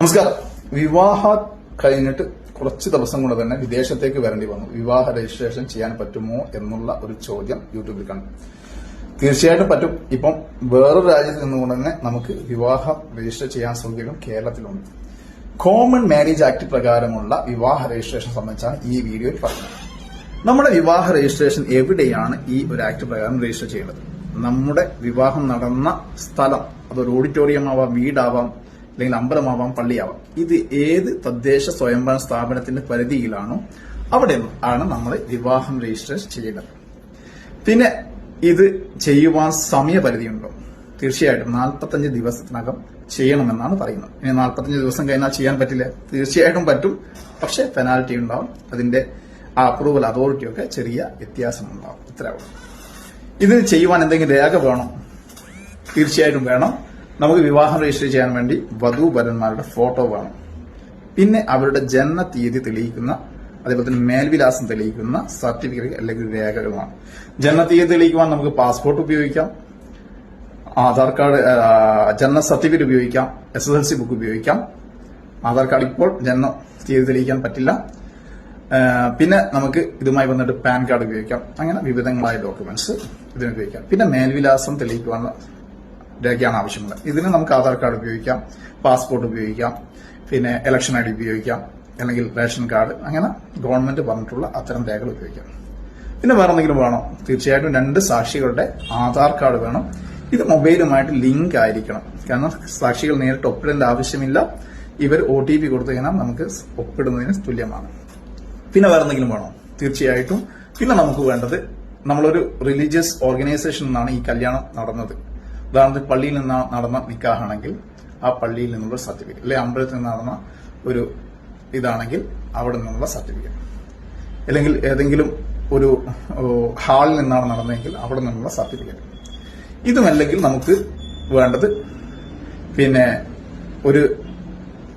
നമസ്കാരം. വിവാഹ കഴിഞ്ഞിട്ട് കുറച്ച് ദിവസം കൊണ്ട് തന്നെ വിദേശത്തേക്ക് വരേണ്ടി വന്നു. വിവാഹ രജിസ്ട്രേഷൻ ചെയ്യാൻ പറ്റുമോ എന്നുള്ള ഒരു ചോദ്യം യൂട്യൂബിൽ കണ്ടു. തീർച്ചയായിട്ടും പറ്റും. ഇപ്പം വേറൊരു രാജ്യത്ത് നിന്നുകൊണ്ട് തന്നെ നമുക്ക് വിവാഹം രജിസ്റ്റർ ചെയ്യാൻ സൗകര്യം കേരളത്തിലുണ്ട്. കോമൺ മാരേജ് ആക്ട് പ്രകാരമുള്ള വിവാഹ രജിസ്ട്രേഷൻ സംബന്ധിച്ചാണ് ഈ വീഡിയോയിൽ പറഞ്ഞത്. നമ്മുടെ വിവാഹ രജിസ്ട്രേഷൻ എവിടെയാണ് ഈ ഒരു ആക്ട് പ്രകാരം രജിസ്റ്റർ ചെയ്യേണ്ടത്? നമ്മുടെ വിവാഹം നടന്ന സ്ഥലം അതൊരു ഓഡിറ്റോറിയം ആവാം വീടാവാം അല്ലെങ്കിൽ അമ്പലമാവാം പള്ളിയാവാം. ഇത് ഏത് തദ്ദേശ സ്വയംഭരണ സ്ഥാപനത്തിന്റെ പരിധിയിലാണോ അവിടെ ആണ് നമ്മൾ വിവാഹം രജിസ്റ്റർ ചെയ്യേണ്ടത് പിന്നെ ഇത് ചെയ്യുവാൻ സമയപരിധിയുണ്ടോ? തീർച്ചയായിട്ടും നാൽപ്പത്തഞ്ച് ദിവസത്തിനകം ചെയ്യണമെന്നാണ് പറയുന്നത്. ഇനി നാൽപ്പത്തഞ്ച് ദിവസം കഴിഞ്ഞാൽ ചെയ്യാൻ പറ്റില്ല. തീർച്ചയായിട്ടും പറ്റും. പക്ഷെ പെനാൽറ്റി ഉണ്ടാവും. അതിന്റെ ആ അപ്രൂവൽ അതോറിറ്റിയൊക്കെ ചെറിയ വ്യത്യാസമുണ്ടാവും. ഇത്രയാവും ഇത് ചെയ്യുവാൻ എന്തെങ്കിലും രേഖ വേണം? തീർച്ചയായിട്ടും വേണം. നമുക്ക് വിവാഹം രജിസ്റ്റർ ചെയ്യാൻ വേണ്ടി വധൂവരന്മാരുടെ ഫോട്ടോ വേണം. പിന്നെ അവരുടെ ജനന തീയതി തെളിയിക്കുന്ന അതേപോലെ തന്നെ മേൽവിലാസം തെളിയിക്കുന്ന സർട്ടിഫിക്കറ്റ് അല്ലെങ്കിൽ രേഖകളുമാണ് ജനന തീയതി തെളിയിക്കുവാൻ നമുക്ക് പാസ്പോർട്ട് ഉപയോഗിക്കാം. ആധാർ കാർഡ് ജനന സർട്ടിഫിക്കറ്റ് ഉപയോഗിക്കാം. S S L C book ഉപയോഗിക്കാം. ആധാർ കാർഡ് ഇപ്പോൾ ജനന തീയതി തെളിയിക്കാൻ പറ്റില്ല. പിന്നെ നമുക്ക് ഇതുമായി വന്നിട്ട് പാൻ കാർഡ് ഉപയോഗിക്കാം. അങ്ങനെ വിവിധങ്ങളായ ഡോക്യുമെന്റ്സ് ഇതിന് ഉപയോഗിക്കാം. പിന്നെ മേൽവിലാസം തെളിയിക്കുവാനുള്ള രേഖയാണ് ആവശ്യമുള്ളത്. ഇതിന് നമുക്ക് ആധാർ കാർഡ് ഉപയോഗിക്കാം പാസ്പോർട്ട് ഉപയോഗിക്കാം പിന്നെ ഇലക്ഷൻ ഐ ഡി ഉപയോഗിക്കാം അല്ലെങ്കിൽ റേഷൻ കാർഡ് അങ്ങനെ ഗവൺമെന്റ് പറഞ്ഞിട്ടുള്ള അത്തരം രേഖകൾ ഉപയോഗിക്കാം. പിന്നെ വേറെ എന്തെങ്കിലും വേണോ? തീർച്ചയായിട്ടും രണ്ട് സാക്ഷികളുടെ ആധാർ കാർഡ് വേണം. ഇത് മൊബൈലുമായിട്ട് ലിങ്ക് ആയിരിക്കണം. കാരണം സാക്ഷികൾ നേരിട്ട് ഒപ്പിടേണ്ട ആവശ്യമില്ല. ഇവർ ഒ ടി പി കൊടുത്തു കഴിഞ്ഞാൽ നമുക്ക് ഒപ്പിടുന്നതിന് തുല്യമാണ്. പിന്നെ വേറെ എന്തെങ്കിലും വേണോ? തീർച്ചയായിട്ടും. പിന്നെ നമുക്ക് വേണ്ടത് നമ്മളൊരു റിലീജിയസ് ഓർഗനൈസേഷൻ എന്നാണ് ഈ കല്യാണം നടന്നത്. ഉദാഹരണത്തിന് പള്ളിയിൽ നിന്ന് നടന്ന നിക്കാഹാണെങ്കിൽ ആ പള്ളിയിൽ നിന്നുള്ള സർട്ടിഫിക്കറ്റ് അല്ലെ അമ്പലത്തിൽ നിന്ന് നടന്ന ഒരു ഇതാണെങ്കിൽ അവിടെ നിന്നുള്ള സർട്ടിഫിക്കറ്റ്. അല്ലെങ്കിൽ ഏതെങ്കിലും ഒരു ഹാളിൽ നിന്നാണ് നടന്നതെങ്കിൽ അവിടെ നിന്നുള്ള സർട്ടിഫിക്കറ്റ്. ഇതുമല്ലെങ്കിൽ നമുക്ക് വേണ്ടത് പിന്നെ ഒരു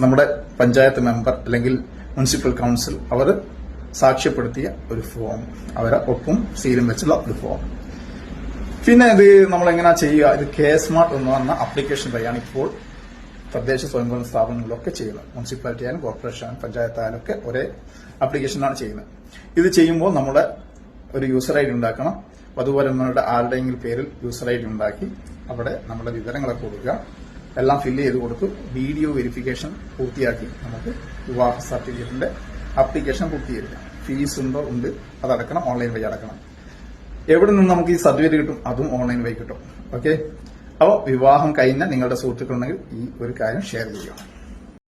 നമ്മുടെ പഞ്ചായത്ത് മെമ്പർ അല്ലെങ്കിൽ മുനിസിപ്പൽ കൗൺസിൽ അവർ സാക്ഷ്യപ്പെടുത്തിയ ഒരു ഫോം അവരെ ഒപ്പും സീലും വെച്ചുള്ള ഒരു ഫോം. പിന്നെ ഇത് നമ്മൾ എങ്ങനെയാ ചെയ്യുക? ഇത് കെ സ്മാർട്ട് എന്ന് പറഞ്ഞ അപ്ലിക്കേഷൻ വഴിയാണ് ഇപ്പോൾ തദ്ദേശ സ്വയംഭരണ സ്ഥാപനങ്ങളിലൊക്കെ ചെയ്യുന്നത്. മുനിസിപ്പാലിറ്റി ആയാലും കോർപ്പറേഷൻ ആയാലും പഞ്ചായത്ത് ആയാലും ഒക്കെ ഒരേ അപ്ലിക്കേഷനാണ് ചെയ്യുന്നത്. ഇത് ചെയ്യുമ്പോൾ നമ്മുടെ ഒരു യൂസർ ഐ ഡി ഉണ്ടാക്കണം. അതുപോലെ നമ്മളുടെ ആരുടെയെങ്കിലും പേരിൽ യൂസർ ഐ ഡി ഉണ്ടാക്കി അവിടെ നമ്മുടെ വിവരങ്ങളൊക്കെ കൊടുക്കുക. എല്ലാം ഫില്ല് ചെയ്ത് കൊടുത്തു വീഡിയോ വെരിഫിക്കേഷൻ പൂർത്തിയാക്കി നമുക്ക് വിവാഹ സർട്ടിഫിക്കറ്റിന്റെ അപ്ലിക്കേഷൻ പൂർത്തീകരിക്കാം. ഫീസ് ഉണ്ടോ? ഉണ്ട്. അതടക്കണം ഓൺലൈൻ വഴി അടക്കണം. എവിടെ നിന്ന് നമുക്ക് ഈ സർട്ടിഫിക്കറ്റ് കിട്ടും? അതും ഓൺലൈൻ വഴി കിട്ടും. ഓക്കെ അപ്പോൾ വിവാഹം കഴിഞ്ഞ നിങ്ങളുടെ സുഹൃത്തുക്കളുണ്ടെങ്കിൽ ഈ ഒരു കാര്യം ഷെയർ ചെയ്യുക.